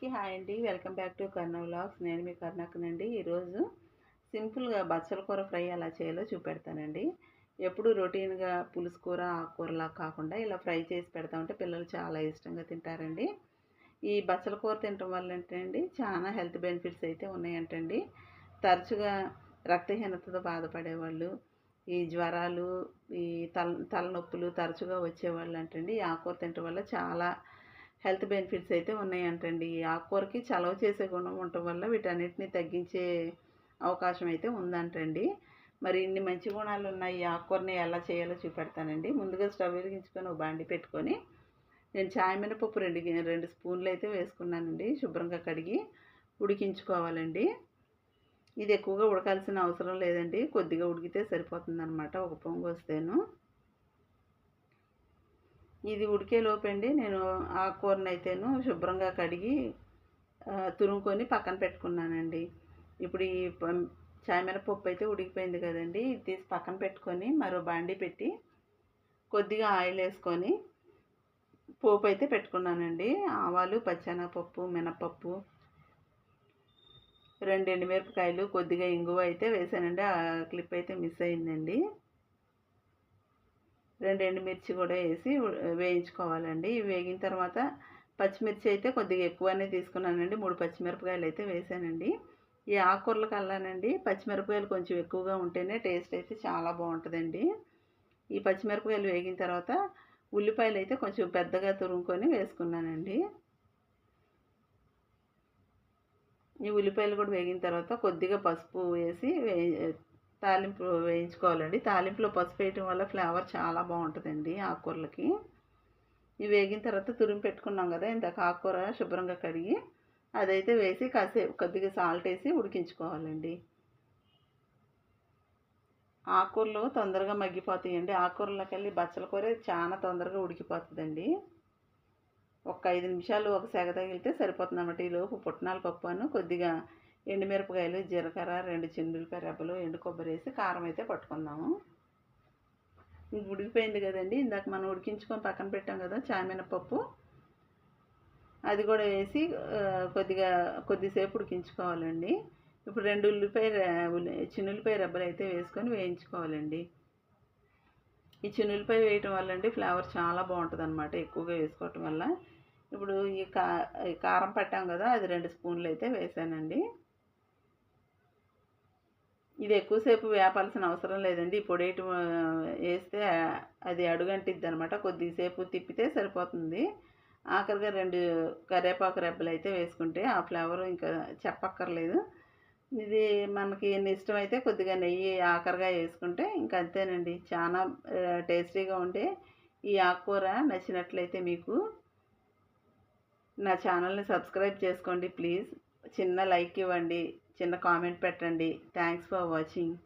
అందరికీ హాయ్ అండి. Welcome back to Karna vlogs నేను మీ కర్ణాకనండి. ఈరోజు సింపుల్గా బచ్చల కూర ఫ్రై ఎలా చేయాలో చూపెడతానండి. ఎప్పుడు రొటీన్గా పులుసు కూర ఆకుకూరలా కాకుండా ఇలా ఫ్రై చేసి పెడతా ఉంటే పిల్లలు చాలా ఇష్టంగా తింటారండి. ఈ బచ్చల కూర తినటం వల్ల ఏంటండి చాలా హెల్త్ బెనిఫిట్స్ అయితే ఉన్నాయంటండి. తరచుగా రక్తహీనతతో బాధపడేవాళ్ళు ఈ జ్వరాలు ఈ తల తలనొప్పులు తరచుగా వచ్చేవాళ్ళు అంటండి. ఈ ఆకుకూర తినటం వల్ల చాలా హెల్త్ బెనిఫిట్స్ అయితే ఉన్నాయంటండి. ఈ ఆకుకూరకి చలవ చేసే గుణం ఉండటం వల్ల వీటన్నిటిని తగ్గించే అవకాశం అయితే ఉందంటండి. మరి ఇన్ని మంచి గుణాలు ఉన్నాయి ఈ ఆకుకూరని ఎలా చేయాలో చూపెడతానండి. ముందుగా స్టవ్ వెలిగించుకొని ఒక బాండి పెట్టుకొని నేను చాయ్ మినపప్పు రెండు రెండు స్పూన్లు అయితే వేసుకున్నానండి. శుభ్రంగా కడిగి ఉడికించుకోవాలండి. ఇది ఎక్కువగా ఉడకాల్సిన అవసరం లేదండి. కొద్దిగా ఉడికితే సరిపోతుంది అనమాట ఒక పొంగు వస్తేను. ఇది ఉడికే లోపండి. నేను ఆకుకూరని అయితేను శుభ్రంగా కడిగి తురుముకొని పక్కన పెట్టుకున్నానండి. ఇప్పుడు ఈ చాయ్ చాయమినపప్పు అయితే ఉడికిపోయింది కదండి. ఇది తీసి పక్కన పెట్టుకొని మరో బాండి పెట్టి కొద్దిగా ఆయిల్ వేసుకొని పోపు అయితే పెట్టుకున్నానండి. ఆవాలు పచ్చెనగపప్పు మినపప్పు రెండు ఎండుమిరపకాయలు కొద్దిగా ఇంగువ అయితే వేసానండి. ఆ క్లిప్ అయితే మిస్ అయిందండి. రెండు ఎండుమిర్చి కూడా వేసి వేయించుకోవాలండి. ఇవి వేగిన తర్వాత పచ్చిమిర్చి అయితే కొద్దిగా ఎక్కువనే తీసుకున్నానండి. మూడు పచ్చిమిరపకాయలు అయితే వేసానండి. ఈ ఆకుకూరలకు అల్లానండి పచ్చిమిరపకాయలు కొంచెం ఎక్కువగా ఉంటేనే టేస్ట్ అయితే చాలా బాగుంటుందండి. ఈ పచ్చిమిరపకాయలు వేగిన తర్వాత ఉల్లిపాయలు అయితే కొంచెం పెద్దగా తురుముకొని వేసుకున్నానండి. ఈ ఉల్లిపాయలు కూడా వేగిన తర్వాత కొద్దిగా పసుపు వేసి వే తాలింపు వేయించుకోవాలండి. తాలింపులో పసుపు వేయటం వల్ల ఫ్లేవర్ చాలా బాగుంటుందండి ఆకుకూరలకి. ఇవి వేగిన తర్వాత తురిమి పెట్టుకున్నాం కదా ఇందాక ఆకుకూర శుభ్రంగా కడిగి అదైతే వేసి కాసేపు కొద్దిగా సాల్ట్ వేసి ఉడికించుకోవాలండి. ఆకుకూరలు తొందరగా మగ్గిపోతాయండి. ఆకుకూరలోకి వెళ్ళి బచ్చల కూర చాలా తొందరగా ఉడికిపోతుందండి. ఒక ఐదు నిమిషాలు ఒక సెగ తగిలితే సరిపోతుంది అన్నమాట ఈ లోపు పుట్నాల పప్పు అను కొద్దిగా ఎండుమిరపకాయలు జీలకర్ర రెండు చిన్నులపాయ రెబ్బలు ఎండు కొబ్బరి వేసి కారం అయితే పట్టుకుందాము. ఉడికిపోయింది కదండి. ఇందాక మనం ఉడికించుకొని పక్కన పెట్టాం కదా చామినపప్పు. అది కూడా వేసి కొద్దిగా కొద్దిసేపు ఉడికించుకోవాలండి. ఇప్పుడు రెండు ఉల్లిపాయ రె- ఉల్లిపాయ రెబ్బలు అయితే వేసుకొని వేయించుకోవాలండి. ఈ చిన్నులపాయ వేయటం వల్ల అండి ఫ్లేవర్ చాలా బాగుంటుంది అనమాట ఎక్కువగా వేసుకోవటం వల్ల. ఇప్పుడు ఈ కా ఈ కారం పట్టాం కదా అది రెండు స్పూన్లు అయితే వేసానండి. ఇది ఎక్కువసేపు వేపాల్సిన అవసరం లేదండి. పొడేటి పొడి వేస్తే అది అడుగంటిద్ది అనమాట కొద్దిసేపు తిప్పితే సరిపోతుంది. ఆఖరిగా రెండు కరివేపాకు రెబ్బలు అయితే వేసుకుంటే ఆ ఫ్లేవర్ ఇంకా చెప్పక్కర్లేదు. ఇది మనకి ఇష్టమైతే కొద్దిగా నెయ్యి ఆఖరిగా వేసుకుంటే ఇంకా అంతేనండి. చాలా టేస్టీగా ఉండే ఈ ఆకుకూర నచ్చినట్లయితే మీకు నా ఛానల్ని సబ్స్క్రైబ్ చేసుకోండి ప్లీజ్. చిన్న లైక్ ఇవ్వండి. చిన్న కామెంట్ పెట్టండి. Thanks for watching